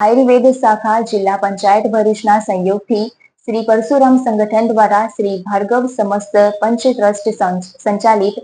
આયુર્વેદ શાખા જિલ્લા પંચાયત ભરૂચના સંયોગથી શ્રી પરશુરામ સંગઠન દ્વારા શ્રી ભાર્ગવ સમસ્ત પંચ ટ્રસ્ટ સંચાલિત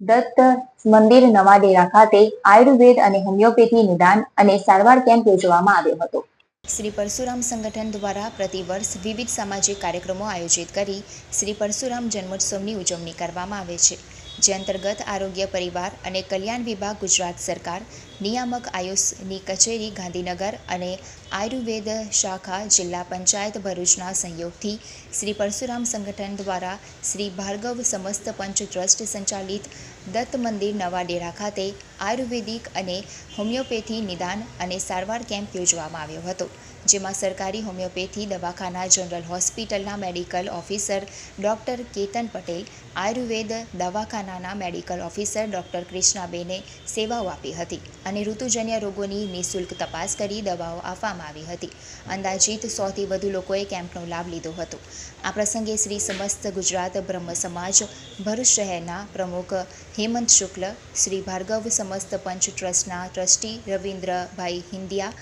દત્ત મંદિર નવાડેરા ખાતે આયુર્વેદ અને હોમિયોપેથી નિદાન અને સારવાર કેમ્પ યોજવામાં આવ્યો હતો. શ્રી પરશુરામ સંગઠન દ્વારા પ્રતિવર્ષ વિવિધ સામાજિક કાર્યક્રમો આયોજિત કરી શ્રી પરશુરામ જન્મોત્સવની ઉજવણી કરવામાં આવે છે. જે અંતર્ગત આરોગ્ય પરિવાર અને કલ્યાણ વિભાગ ગુજરાત સરકાર નિયામક આયુષની કચેરી, ગાંધીનગર અને આયુર્વેદ શાખા જિલ્લા પંચાયત ભરૂચના સહયોગથી શ્રી પરશુરામ સંગઠન દ્વારા શ્રી ભાર્ગવ સમસ્ત પંચ ટ્રસ્ટ સંચાલિત દત્ત મંદિર નવા ડેરા ખાતે આયુર્વેદિક અને હોમિયોપેથી નિદાન અને સારવાર કેમ્પ યોજવામાં આવ્યો હતો, જેમાં સરકારી હોમિયોપેથી દવાખાના, જનરલ હોસ્પિટલના medical officer doctor Ketan Patel, Ayurveda દવાખાનાના medical officer doctor કૃષ્ણાબેને સેવાઓ આપી હતી અને ઋતુજન્ય રોગોની નિઃશુલ્ક તપાસ કરી દવાઓ આપવામાં આવી હતી. અંદાજિત સોથી વધુ લોકોએ કેમ્પનો લાભ લીધો હતો. આ પ્રસંગે શ્રી સમસ્ત ગુજરાત બ્રહ્મ સમાજ, ભરૂચ શહેરના પ્રમુખ હેમંત શુક્લ, શ્રી ભાર્ગવ સમસ્ત પંચ ટ્રસ્ટના ટ્રસ્ટી રવિન્દ્રભાઈ હિન્દિયા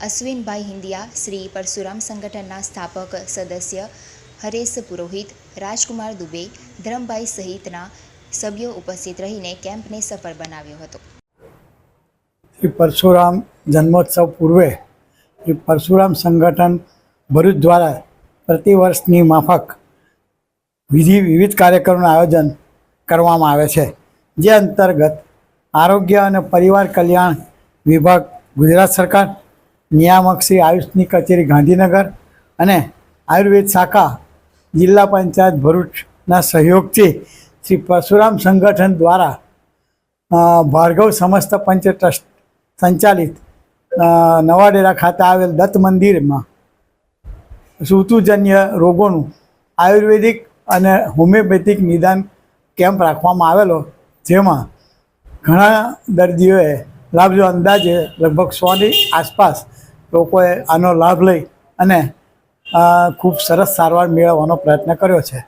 અશ્વિનભાઈ હિન્દિયા શ્રી પરશુરામ સંગઠનના સ્થાપક સદસ્ય હરેશ પુરોહિત, રાજકુમાર દુબે, ધરમભાઈ સહિતના સભ્યો ઉપસ્થિત રહીને કેમ્પને સફળ બનાવ્યો હતો. શ્રી પરશુરામ જન્મોત્સવ પૂર્વે શ્રી પરશુરામ સંગઠન ભરૂચ દ્વારા પ્રતિવર્ષની માફક વિધિ વિવિધ કાર્યક્રમોનું આયોજન કરવામાં આવે છે. જે અંતર્ગત આરોગ્ય અને પરિવાર કલ્યાણ વિભાગ, ગુજરાત સરકાર, નિયામક શ્રી આયુષની કચેરી, ગાંધીનગર અને આયુર્વેદ શાખા, જિલ્લા પંચાયત ભરૂચના સહયોગથી શ્રી પરશુરામ સંગઠન દ્વારા ભાર્ગવ સમસ્ત પંચ ટ્રસ્ટ સંચાલિત નવાડેરા ખાતે આવેલ દત્ત મંદિરમાં ઋતુજન્ય રોગોનું આયુર્વેદિક અને હોમિયોપેથિક નિદાન કેમ્પ રાખવામાં આવેલો, જેમાં ઘણા દર્દીઓએ લાભ લીધો અંદાજે લગભગ સોની આસપાસ લોકોએ આનો લાભ લઈ અને ખૂબ સરસ સારવાર મેળવવાનો પ્રયત્ન કર્યો છે.